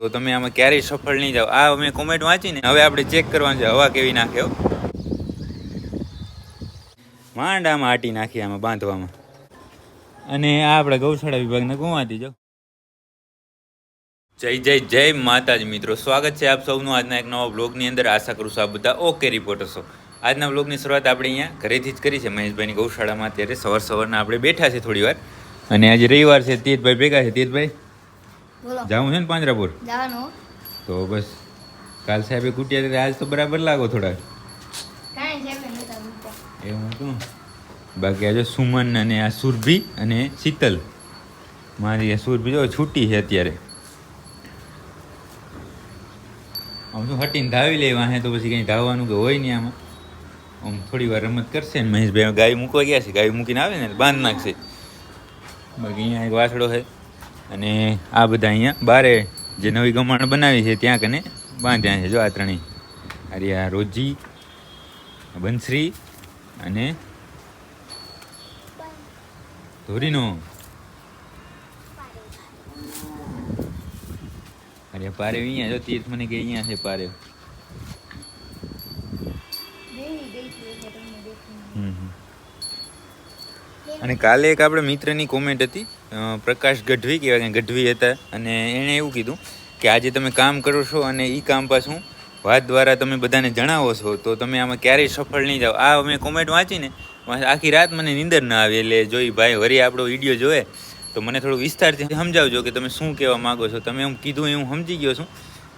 તો તમે આમાં ક્યારેય સફળ નહીં જાઓ. આ અમે કોમેન્ટ વાંચીને હવે આપણે ચેક કરવાનું છે, હવા કેવી નાખ્યો માંડ આમાં આટી નાખી આમાં બાંધવામાં. અને આ આપણે ગૌશાળા વિભાગને ગુમાતી જાઓ જય જય જય માતાજી મિત્રો. સ્વાગત છે આપ સૌનું આજના એક નવા બ્લોગની અંદર. આશા કરું છું આપ બધા ઓકે રિપોર્ટર છો. આજના બ્લોગની શરૂઆત આપણે અહીંયા ઘરેથી જ કરી છે. મહેશભાઈની ગૌશાળામાં અત્યારે સવાર સવારના આપણે બેઠા છે થોડી વાર અને આજે રવિવાર છે. તેજભાઈ ભેગા છે. તેજભાઈ? જાવું છે ને પાંજરાપુર? જવાનું. તો બસ. કાલ સાહેબે કુટ્યા આજ તો બરાબર લાગો થોડા. એવું હતું. બાકી આજે સુમન અને આ સુરભી અને શીતલ. મારી આ સુરભી જો છૂટી છે અત્યારે. આમ શું હટીને ધાવી લેવા હે તો પછી કંઈ ધાવવાનું કે હોય નહીં આમાં. આમ થોડી વાર રમત કરશે ને મહેશભાઈ ગાય મૂકવા ગયા છે ગાય મૂકીને આવે ને બાંધ નાખશે. બાકી અહીંયા એક વાસડો છે. અને આ બધા અહીંયા બારે જે નવી ગમાણ બનાવી છે ત્યાં કને બાંધ્યા છે. જો આ ત્રણેય. અરે આ રોજી બંસરી અને ધોરીનો. અરે પારે અહીંયા જો તીર્થ મને કે અહીંયા છે પારે હમ. અને કાલે એક આપણે મિત્રની કોમેન્ટ હતી પ્રકાશ ગઢવી કહેવાય કે ગઢવી હતા, અને એણે એવું કીધું કે આજે તમે કામ કરો છો અને એ કામ પાછું વાત દ્વારા તમે બધાને જણાવો છો, તો તમે આમાં ક્યારેય સફળ નહીં જાઓ આ અમે કોમેન્ટ વાંચીને આખી રાત મને નીંદર ના આવી એટલે જોઈ ભાઈ વરી આપણો વીડિયો જોવે, તો મને થોડું વિસ્તારથી સમજાવજો કે તમે શું કહેવા માગો છો. તમે એમ કીધું એ હું સમજી ગયો છું,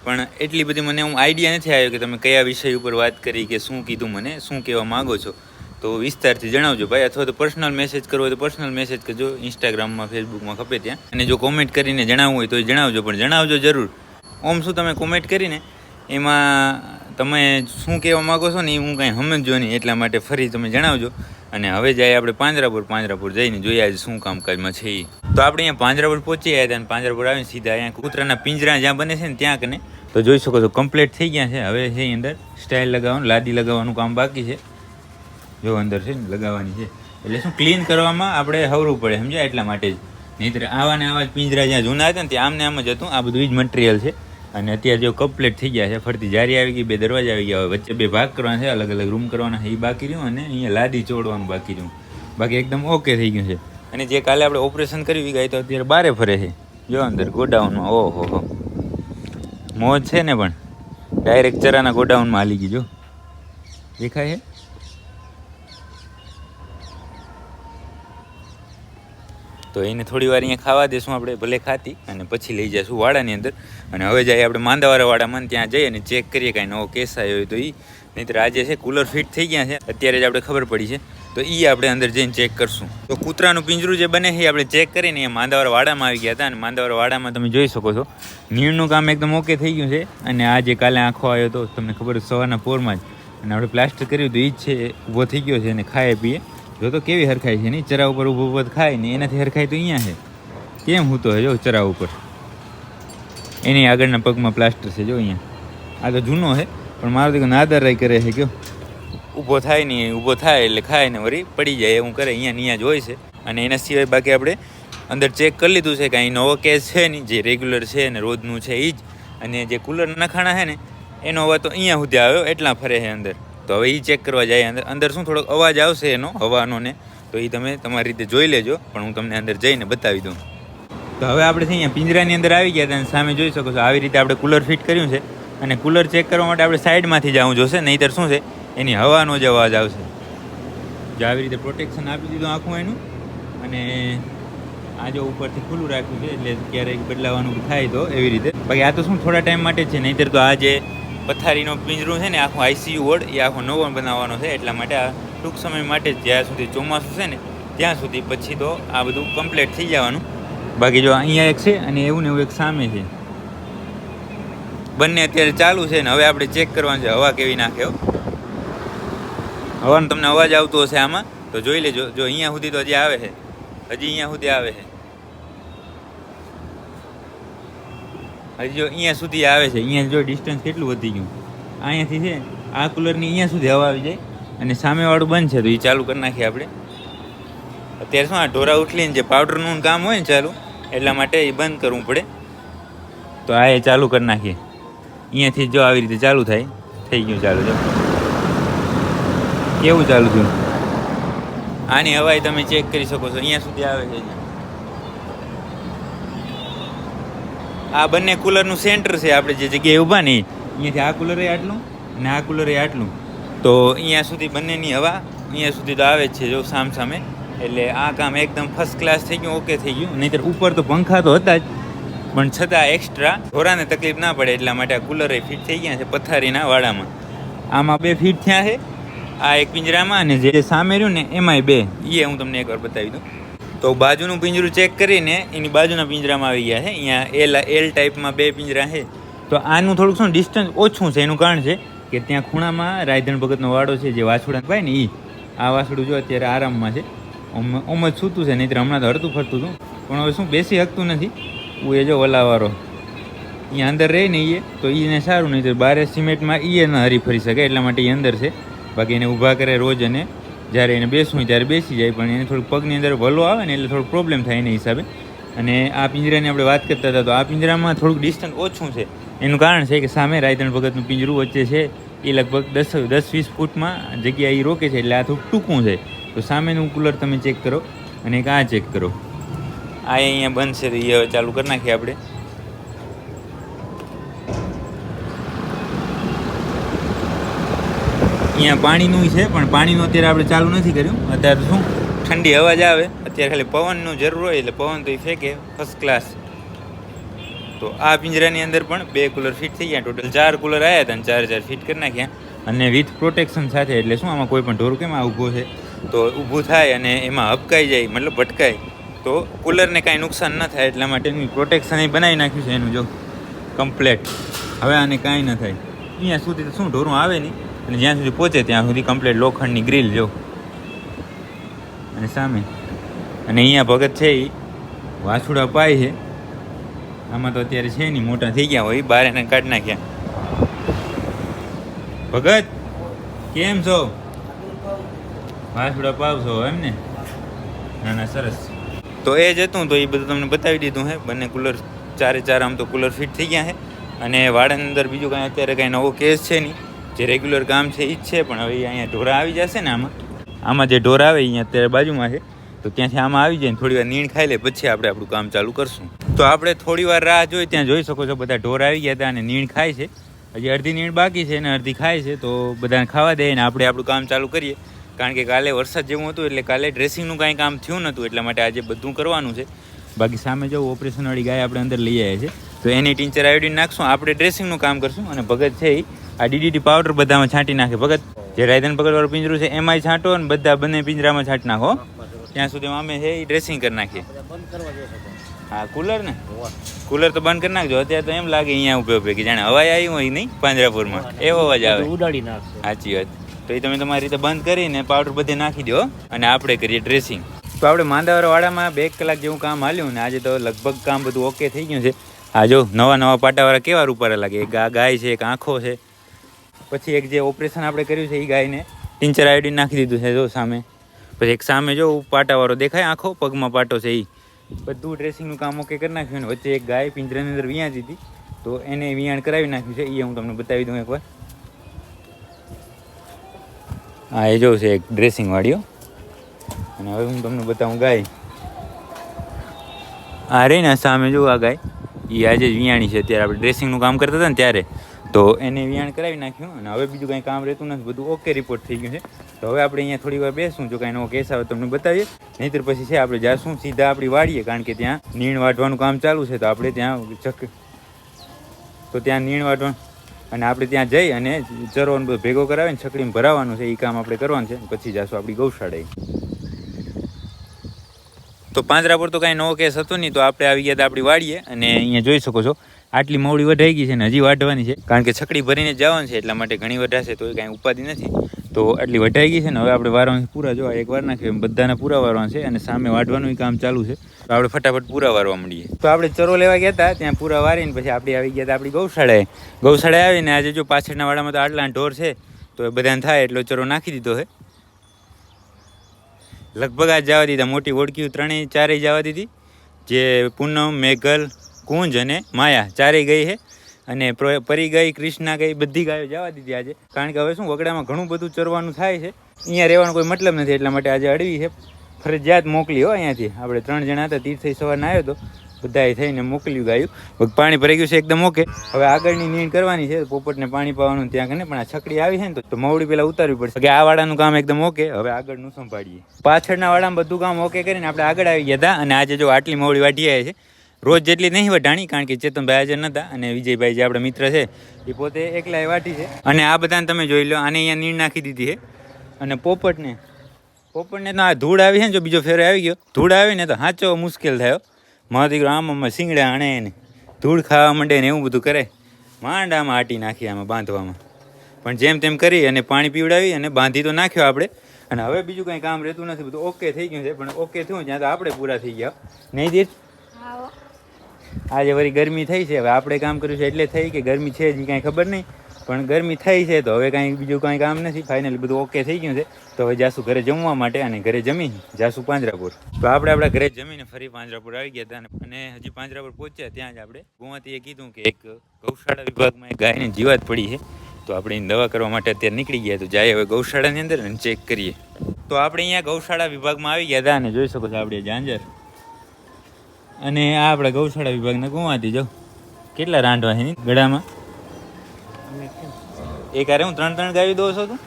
પણ એટલી બધી મને હું આઈડિયા નથી આવ્યો કે તમે કયા વિષય ઉપર વાત કરી કે શું કીધું મને, શું કહેવા માગો છો. તો વિસ્તારથી જણાવજો ભાઈ, અથવા તો પર્સનલ મેસેજ કરવો હોય તો પર્સનલ મેસેજ કરજો. ઇન્સ્ટાગ્રામમાં ફેસબુકમાં ખપે ત્યાં. અને જો કોમેન્ટ કરીને જણાવવું હોય તો એ જણાવજો, પણ જણાવજો જરૂર. ઓમ, શું તમે કોમેન્ટ કરીને એમાં તમે શું કહેવા માગો છો ને એ હું કાંઈ સમજો નહીં, એટલા માટે ફરી તમે જણાવજો. અને હવે જાય આપણે પાંજરાપુર પાંજરાપુર જઈને જોઈએ આજે શું કામકાજમાં છે એ. તો આપણે અહીંયા પાંજરાપુર પહોંચી ગયા હતા અને પાંજરાપુર આવીને સીધા અહીંયા કૂતરાના પિંજરા જ્યાં બને છે ને ત્યાં કને. તો જોઈ શકો છો કમ્પ્લીટ થઈ ગયા છે. હવે છે અંદર સ્ટાઇલ લગાવવાનું, લાદી લગાવવાનું કામ બાકી છે. જો અંદર છે ને લગાવવાની છે. એટલે શું ક્લીન કરવામાં આપણે હવરું પડે, સમજ્યા? એટલા માટે જ. નહીંતર આવા ને આવા જ પિંજરા જ્યાં જૂના હતા ને ત્યાં આમને આમ જ હતું. આ બધું જ મટીરિયલ છે. અને અત્યારે જો કમ્પ્લીટ થઈ ગયા છે, ફરતી જારી આવી ગઈ, બે દરવાજા આવી ગયા હવે વચ્ચે બે ભાગ કરવાના છે, અલગ અલગ રૂમ કરવાના છે એ બાકી રહ્યું અને અહીંયા લાદી ચોડવાનું બાકી રહ્યું. બાકી એકદમ ઓકે થઈ ગયું છે. અને જે કાલે આપણે ઓપરેશન કર્યું ગઈ તો અત્યારે બારે ફરે છે. જો અંદર ગોડાઉનમાં, ઓહો હો. મોજ છે ને પણ. ડાયરેક્ટ ચરાના ગોડાઉનમાં હાલી ગઈ, જો. દેખાય છે? તો એને થોડી વાર અહીંયા ખાવા દેશું આપણે, ભલે ખાતી. અને પછી લઈ જઈશું વાડાની અંદર. અને હવે જઈએ આપણે માંદાવાળા વાડામાં ત્યાં જઈએ અને ચેક કરીએ કાંઈ નવો કેસ આવ્યો હોય તો એ નહીંતર આજે છે કુલર ફિટ થઈ ગયા છે. અત્યારે જ આપણે ખબર પડી છે. તો એ આપણે અંદર જઈને ચેક કરશું. તો કૂતરાનું પિંજરું જે બને એ આપણે ચેક કરીને એ માંદાવર વાડામાં આવી ગયા હતા. અને માંદાવાળા વાડામાં તમે જોઈ શકો છો. નીણનું કામ એકદમ ઓકે થઈ ગયું છે. અને આજે કાલે આંખો આવ્યો તો તમને ખબર સવારના પોરમાં જ. અને આપણે પ્લાસ્ટર કર્યું તો એ જ છે, ઊભો થઈ ગયો છે અને ખાઈએ પીએ. જો તો કેવી હરખાય છે નહીં ચરા ઉપર ઊભો ઊભો ખાય ને, એનાથી હરખાય તો અહીંયા છે. કેમ હું તો જો ચરા ઉપર? એની આગળના પગમાં પ્લાસ્ટર છે જો અહીંયા. આ તો જૂનો છે, પણ મારો દીકરો નાદર રાય કરે છે, કયો. ઊભો થાય નહીં ઊભો થાય એટલે ખાય ને વળી પડી જાય, એવું કરે, અહીંયા નિયા જ હોય છે. અને એના સિવાય બાકી આપણે અંદર ચેક કરી લીધું છે કે અહીં નવો કેસ છે નહીં જે રેગ્યુલર છે ને, રોજનું છે એ જ. અને જે કુલર નખાણા છે ને, એનો અવાજ તો અહીંયા સુધી આવ્યો, એટલા ફરે છે અંદર. તો હવે એ ચેક કરવા જાય. અંદર અંદર શું, થોડોક અવાજ આવશે એનો, હવાનો ને, તો એ તમે તમારી રીતે જોઈ લેજો. પણ હું તમને અંદર જઈને બતાવી દઉં. તો હવે આપણે અહીંયા પિંજરાની અંદર આવી ગયા હતા અને સામે જોઈ શકો છો, આવી રીતે આપણે કુલર ફિટ કર્યું છે. અને કુલર ચેક કરવા માટે આપણે સાઈડમાંથી જવું જોશે, નહીંતર શું છે, એની હવાનો જ અવાજ આવશે. જો આવી રીતે પ્રોટેક્શન આપી દીધું આખું એનું. અને આ જો ઉપરથી ખુલ્લું રાખ્યું છે, એટલે ક્યારેક બદલાવાનું થાય તો એવી રીતે. બાકી આ તો શું, થોડા ટાઈમ માટે છે, નહીંતર તો આ જે પથારીનો પિંજરું છે ને, આખું આઈસીયુ વોર્ડ એ આખો નવો બનાવવાનો છે, એટલા માટે આ ટૂંક સમય માટે જ્યાં સુધી ચોમાસું છે ને, ત્યાં સુધી પછી તો આ બધું કમ્પ્લીટ થઈ જવાનું. બાકી જો અહીંયા એક છે અને એવું ને એવું એક સામે છે. બંને અત્યારે ચાલુ છે ને, હવે આપણે ચેક કરવાનું છે, હવા કેવી નાખે હો. હવાનો તમને અવાજ આવતો હશે આમાં, તો જોઈ લેજો, જો અહીંયા સુધી તો હજી આવે છે. હજી અહીંયા સુધી આવે છે. હજી જો અહીંયા સુધી આવે છે, અહીંયા જો ડિસ્ટન્સ કેટલું વધી ગયું? અહીંયાથી છે, આ કુલરની અહીંયા સુધી હવા આવી જાય અને સામેવાળું બંધ છે, તો એ ચાલુ કરી નાખીએ આપણે. અત્યારે શું આ ઢોરા ઉઠલીને જે પાવડરનું કામ હોય ને ચાલુ, એટલા માટે એ બંધ કરવું પડે. તો આ એ ચાલુ કરી નાખીએ. અહીંયાથી જો આવી રીતે ચાલુ થાય, થઈ ગયું ચાલુ, જો. કેવું ચાલુ થયું? આની હવાઈ તમે ચેક કરી શકો છો, અહીંયા સુધી આવે છે આ બંને કુલરનું સેન્ટર છે આપણે જે જગ્યાએ ઊભા નહીં અહીંયાથી આ કુલર આટલું ને આ કુલર આટલું. તો અહીંયા સુધી બંનેની હવા અહીંયા સુધી તો આવે જ છે જો સામ સામે એટલે આ કામ એકદમ ફર્સ્ટ ક્લાસ થઈ ગયું ઓકે થઈ ગયું. નહીંતર ઉપર તો પંખા તો હતા જ. પણ છતાં એક્સ્ટ્રા ઢોરાને તકલીફ ના પડે એટલા માટે આ કુલરે ફિટ થઈ ગયા છે પથારીના વાડામાં. આમાં બે ફિટ થયા છે. આ એક પિંજરામાં અને જે સામે રહ્યું ને એમાંય બે. એ હું તમને એકવાર બતાવી દઉં. તો બાજુનું પિંજરું ચેક કરીને એની બાજુના પિંજરામાં આવી ગયા છે. અહીંયા એલ એલ ટાઈપમાં બે પિંજરા છે. તો આનું થોડુંક શું ડિસ્ટન્સ ઓછું છે, એનું કારણ છે કે ત્યાં ખૂણામાં રાયધણ ભગતનો વાડો છે, જે વાછુડા ભાઈ ને એ આ વાછડું જો અત્યારે આરામમાં છે. ઓમ જ સૂતું છે, નહીંતર હમણાં તો હરતું ફરતું હતું. પણ હવે શું, બેસી શકતું નથી. એ જો વલાવારો. અહીંયા અંદર રહે ને એ તો એને સારું નહીં તો બારે સિમેન્ટમાં એ ન હરી ફરી શકે, એટલા માટે એ અંદર છે. બાકી એને ઊભા કરે રોજ અને જ્યારે એને બેસવું ત્યારે બેસી જાય, પણ એને થોડુંક પગની અંદર ભલો આવે ને એટલે થોડુંક પ્રોબ્લેમ થાય એના હિસાબે. અને આ પિંજરાની આપણે વાત કરતા હતા, તો આ પિંજરામાં થોડુંક ડિસ્ટન્સ ઓછું છે. એનું કારણ છે કે સામે રાયતણ ભગતનું પિંજરું વચ્ચે છે, એ લગભગ દસ દસ, વીસ ફૂટમાં જગ્યા એ રોકે છે, એટલે આ થોડુંક ટૂંકું છે. તો સામેનું કુલર તમે ચેક કરો અને એક આ ચેક કરો. આ અહીંયા બંધ છે, તો એ હવે ચાલુ કરી નાખીએ આપણે. અહીંયા પાણીનું છે, પણ પાણીનું અત્યારે આપણે ચાલુ નથી કર્યું. અત્યારે શું? ઠંડી અવાજ આવે. અત્યારે ખાલી પવનનું જરૂર હોય એટલે પવન તો એ ફેંકે. ફર્સ્ટ ક્લાસ તો આ પિંજરાની અંદર પણ બે કુલર ફિટ થઈ ગયા. ટોટલ ચાર કુલર આવ્યા હતા અને ચાર ચાર ફિટ કરી નાખ્યા. અને વિથ પ્રોટેક્શન સાથે એટલે શું? આમાં કોઈ પણ ઢોર કેમ ઊભો છે? તો ઊભું થાય અને એમાં હપકાઈ જાય, મતલબ ભટકાય. તો કુલરને કાંઈ નુકસાન ન થાય એટલા માટેનું પ્રોટેક્શન એ બનાવી નાખ્યું છે એનું જો કમ્પ્લેટ હવે આને કાંઈ ન થાય. અહીંયા સુધી તો શું? ઢોરું આવે નહીં. અને જ્યાં સુધી પહોંચે ત્યાં સુધી કમ્પ્લેટ લોખંડની ગ્રીલ જો. અને સામે. અને અહીંયા ભગત છે એ વાછુડા પાય છે. આમાં તો અત્યારે છે નહીં, મોટા થઈ ગયા હોય, બાર એને કાઢી નાખ્યા. ભગત, કેમ છો? વાછુડા પાવ છો એમ ને? ના ના, સરસ. તો એ જ હતું, તો એ બધું તમને બતાવી દીધું હે. બંને કુલર ચારે ચાર આમ તો કુલર ફિટ થઈ ગયા છે અને વાડાની અંદર બીજું કાંઈ અત્યારે કાંઈ નવો કેસ છે નહીં. જે રેગ્યુલર કામ છે એ જ છે, પણ હવે અહીંયા ઢોરા આવી જશે ને આમાં. આમાં જે ઢોર આવે અહીંયા અત્યારે બાજુમાં છે. તો ત્યાંથી આમાં આવી જાય ને થોડી વાર નીણ ખાઈ લે, પછી આપણે આપણું કામ ચાલુ કરશું. તો આપણે થોડી વાર રાહ જોઈ, ત્યાં જોઈ શકો છો બધા ઢોર આવી ગયા હતા અને નીણ ખાય છે. હજી અડધી નીણ બાકી છે અને અડધી ખાય છે, તો બધાને ખાવા દે અને આપણે આપણું કામ ચાલુ કરીએ. કારણ કે કાલે વરસાદ જેવું હતું, એટલે કાલે ડ્રેસિંગનું કાંઈ કામ થયું નહોતું એટલા માટે આજે બધું કરવાનું છે. બાકી સામે જો ઓપરેશનવાળી ગાય આપણે અંદર લઈ આવ્યા છે તો એની ટીંચર આયોડીન નાખશું, આપણે ડ્રેસિંગનું કામ કરશું અને ભગત છે એ આ ડીડીટી પાવડર બધામાં છાંટી નાખે ભગત? જે રાયધન પકડવાળું પિંજરું છે એમાંય છાંટો અને બધા બંને પિંજરામાં છાંટી નાખો ત્યાં સુધી અમે છે એ ડ્રેસિંગ કરી નાખીએ. હા કુલર ને? કુલર તો બંધ કરી નાખજો. અત્યારે તો એમ લાગે અહીંયા ઉભે ઉભે કે જાણે હવાઈ આવી હોય નહીં પાંજરાપુરમાં. એવો અવાજ આવે. ઉડાડી નાખશે. સાચી વાત. તો એ તમે તમારી રીતે બંધ કરીને પાવડર બધે નાખી દો અને આપણે કરીએ ડ્રેસિંગ તો આપણે માંદાવાળા વાડામાં બે કલાક જેવું કામ હાલ્યું ને આજે તો લગભગ કામ બધું ઓકે થઈ ગયું છે. આ જો નવા નવા પાટાવાળા કેવા રૂપારા લાગે? એક આ ગાય છે એક આંખો છે. પછી એક જે ઓપરેશન આપણે કર્યું છે એ ગાયને ટિંચર આયોડીન નાખી દીધું છે જો સામે. પછી એક સામે જો પાટાવાળો દેખાય, આંખો પગમાં પાટો છે એ બધું ડ્રેસિંગનું કામ ઓકે કરી નાખ્યું ને વચ્ચે એક ગાય પિંજરાની અંદર વિયાજી હતી. તો એને વિયાણ કરાવી નાખ્યું છે એ હું તમને બતાવી દઉં એકવાર. હા એ જો છે એક ડ્રેસિંગ વાળીઓ. અને હવે હું તમને બતાવું ગાય. આ રહી ને સામે જો આ ગાય. એ આજે વિયાણી છે. અત્યારે આપણે ડ્રેસિંગનું કામ કરતા હતા ને ત્યારે. તો એને વિયાણ કરાવી નાખ્યું અને હવે બીજું કાંઈ કામ રહેતું નથી, બધું ઓકે રિપોર્ટ થઈ ગયું છે. તો હવે આપણે અહીંયા થોડી વાર બેસું, જો કાંઈ નવો કેસ આવે તમને બતાવીએ. નહીંતર પછી છે, આપણે જાશું, સીધા આપણી વાડીએ, કારણ કે ત્યાં નીણ વાટવાનું કામ ચાલુ છે, તો આપણે ત્યાં ચક તો ત્યાં નીણ વાટવાનું અને આપણે ત્યાં જઈ અને ચરોને બધું ભેગો કરાવીને છકડીમાં ભરાવાનું છે એ કામ આપણે કરવાનું છે. પછી જાશું આપણી ગૌશાળાએ તો પાંજરા પર તો કાંઈ નવો કેસ હતો નહીં, તો આપણે આવી ગયા હતા આપણી વાડીએ અને અહીંયા જોઈ શકો છો. આટલી મોડી વઢાઈ ગઈ છે ને હજી વાઢવાની છે. કારણ કે છકડી ભરીને જવાનું છે એટલા માટે ઘણી વઢાશે તો એ કાંઈ ઉપાધિ નથી. તો આટલી વઢાઈ ગઈ છે ને, હવે આપણે વારવાનું પૂરા જોવા એક વાર નાખીએ બધાને પૂરા વારવા છે અને સામે વાઢવાનું કામ ચાલુ છે. તો આપણે ફટાફટ પૂરા વારવા મળીએ તો આપણે ચરો લેવા ગયા હતા, ત્યાં પૂરા વારીને પછી આપણે આવી ગયા હતા આપણી ગૌશાળાએ. ગૌશાળાએ આવીને આજે જો પાછળના વાડામાં તો આટલા ઢોર છે, તો એ બધાને થાય એટલો ચરો નાખી દીધો છે. લગભગ આજ જવા દીધા, મોટી ઓળખી ત્રણેય ચારેય જવા દીધી. જે પૂનમ, મેઘલ કુંજ અને માયા ચારેય ગઈ છે અને પરી ગઈ, કૃષ્ણા ગઈ, બધી ગાયો જવા દીધી આજે. કારણ કે હવે શું, વગડામાં ઘણું બધું ચરવાનું થાય છે. અહીંયા રહેવાનો કોઈ મતલબ નથી, એટલા માટે આજે અડવી છે. ફરજિયાત મોકલી હો અહીંયાથી. આપણે ત્રણ જણા હતા તીર્થથી સવારના આવ્યો હતો બધાએ થઈને મોકલ્યું ગાયું. પાણી ભરાઈ ગયું છે એકદમ ઓકે. હવે આગળની નીણ કરવાની છે, પોપટને પાણી પાવાનું ત્યાં કને, પણ આ છકડી આવી છે ને તો- મવડી પેલા ઉતારવી પડશે. કે આ વાડાનું કામ એકદમ ઓકે, હવે આગળનું સંભાળીએ. પાછળના વાડામાં બધું કામ ઓકે કરીને આપણે આગળ આવી ગયા હતા. અને આજે જો આટલી મવડી વાટી આવી છે રોજ જેટલી નહીં વઢાણી કારણ કે ચેતનભાઈ હાજર નહોતા અને વિજયભાઈ જે આપણા મિત્ર છે, એ પોતે એકલાએ વાટી છે. અને આ બધાને તમે જોઈ લો, આને અહીંયા નીણ નાખી દીધી છે. અને પોપટને પોપટને તો આ ધૂળ આવી છે ને, જો બીજો ફેરો આવી ગયો, ધૂળ આવી ને તો સાચો મુશ્કેલ થયો મારો દીકરો આમ આમાં શીંગડા આણે ને, ધૂળ ખાવા માંડે ને એવું બધું કરે. માંડ આમાં આટી નાખી આમાં બાંધવામાં. પણ જેમ તેમ કરી અને પાણી પીવડાવી અને બાંધી તો નાખ્યો આપણે અને હવે બીજું કંઈ કામ રહેતું નથી, બધું ઓકે થઈ ગયું છે, પણ ઓકે થયું જ્યાં તો આપણે પૂરા થઈ ગયા નહીં દીધ આજે વળી ગરમી થઈ છે. હવે આપણે કામ કર્યું છે એટલે થઈ કે ગરમી છે જ કાંઈ ખબર નહીં. પણ ગરમી થઈ છે તો હવે કાંઈ બીજું કાંઈ કામ નથી. ફાઇનલી બધું ઓકે થઈ ગયું છે. તો હવે જાસુ ઘરે જમવા માટે અને ઘરે જમી જાસુ પાંજરાપુર. તો આપણે આપણા ઘરે જમીને ફરી પાંજરાપુર આવી ગયા હતા અને- હજી પાંજરાપુર પહોંચ્યા ત્યાં જ આપણે ગોવાતીએ કીધું કે એક ગૌશાળા વિભાગમાં એક ગાયની જીવાત પડી છે. તો આપણે એની દવા કરવા માટે અત્યારે નીકળી ગયા તો જાય હવે ગૌશાળાની અંદર અને ચેક કરીએ. તો આપણે અહીંયા ગૌશાળા વિભાગમાં આવી ગયા હતા અને જોઈ શકો છો આપણે જાંજર. અને આ આપણા ગૌશાળા વિભાગના ગુવાતી જો. કેટલા રાંધવા છે ની ગળામાં? એક હારે હું ત્રણ ત્રણ ગાયું દઉં છું તું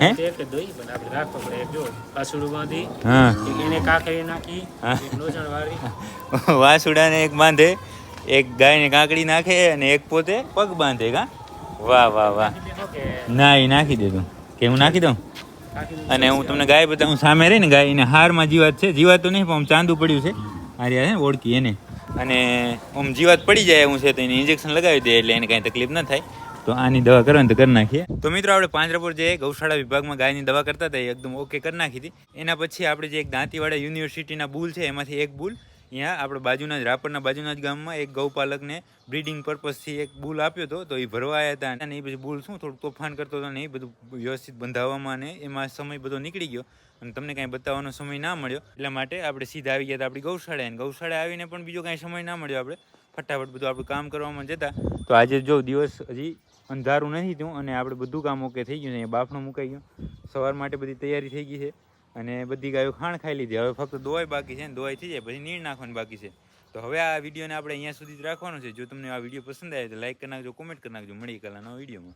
હે? એક બાંધી એક એને કાકરી નાખી હા. એક લોચણ વાળી. વાસુડાને એક બાંધે એક ગાયને કાંકડી નાખે અને એક પોતે પગ બાંધે કા? વાહ વાહ વાહ. ના એ નાખી દે તું. કે હું નાખી દઉં? અને હું તમને ગાય બતાવું સામે રહી ને ગાય એને હારમાં જીવાત છે. જીવાત તો નહીં પણ ચાંદુ પડ્યું છે. આ રહ્યા ઓળખી એને. અને આમ જીવાત પડી જાય એવું છે તો એને ઇન્જેક્શન લગાવી દે એટલે એને કાંઈ તકલીફ ન થાય. તો આની દવા કરવાની તો કરી નાખીએ. તો મિત્રો આપણે પાંજરાપુર જે ગૌશાળા વિભાગમાં ગાયની દવા કરતા હતા એ એકદમ ઓકે કરી નાખી હતી. એના પછી આપણે જે એક દાંતીવાડા યુનિવર્સિટીના બુલ છે એમાંથી એક બુલ અહીંયા આપણે બાજુના જ, રાપરના બાજુના જ ગામમાં એક ગૌપાલકને બ્રીડિંગ પર્પઝથી એક બુલ આપ્યો હતો, તો એ ભરવા આવ્યા હતા અને એ પછી બુલ શું થોડું તોફાન કરતો હતો ને એ બધું વ્યવસ્થિત બંધાવવામાં ને એમાં સમય બધો નીકળી ગયો. અને તમને કાંઈ બતાવવાનો સમય ના મળ્યો, એટલા માટે આપણે સીધા આવી ગયા હતા આપણી ગૌશાળાએ. અને ગૌશાળાએ આવીને પણ બીજો કાંઈ સમય ના મળ્યો આપણે. ફટાફટ બધું આપણું કામ કરવામાં જતા. તો આજે જો દિવસ હજી અંધારું નથી થયું અને આપણે બધું કામ ઓકે થઈ ગયું છે અહીંયા બાફણું મુકાઈ ગયું. સવાર માટે બધી તૈયારી થઈ ગઈ છે. અને બધી ગાયો ખાણ ખાઈ લીધી. હવે ફક્ત દોવાઈ બાકી છે ને દોવાઈ થઈ જાય, પછી નીર નાખવાની બાકી છે. તો હવે આ વિડીયોને આપણે અહીંયા સુધી જ રાખવાનો છે. જો તમને આ વીડિયો પસંદ આવે તો લાઈક કરી નાખજો કોમેન્ટ કરી નાખજો. મળી કલાનો વિડીયોમાં.